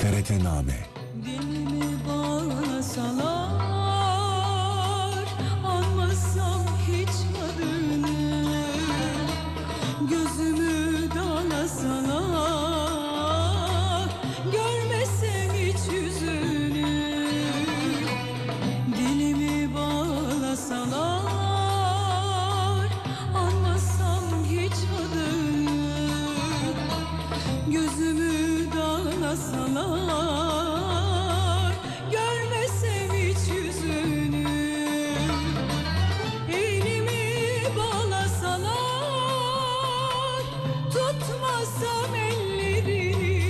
TRT Name. Tutsam ellerini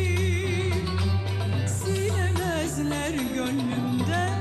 Silemezler gönlümden.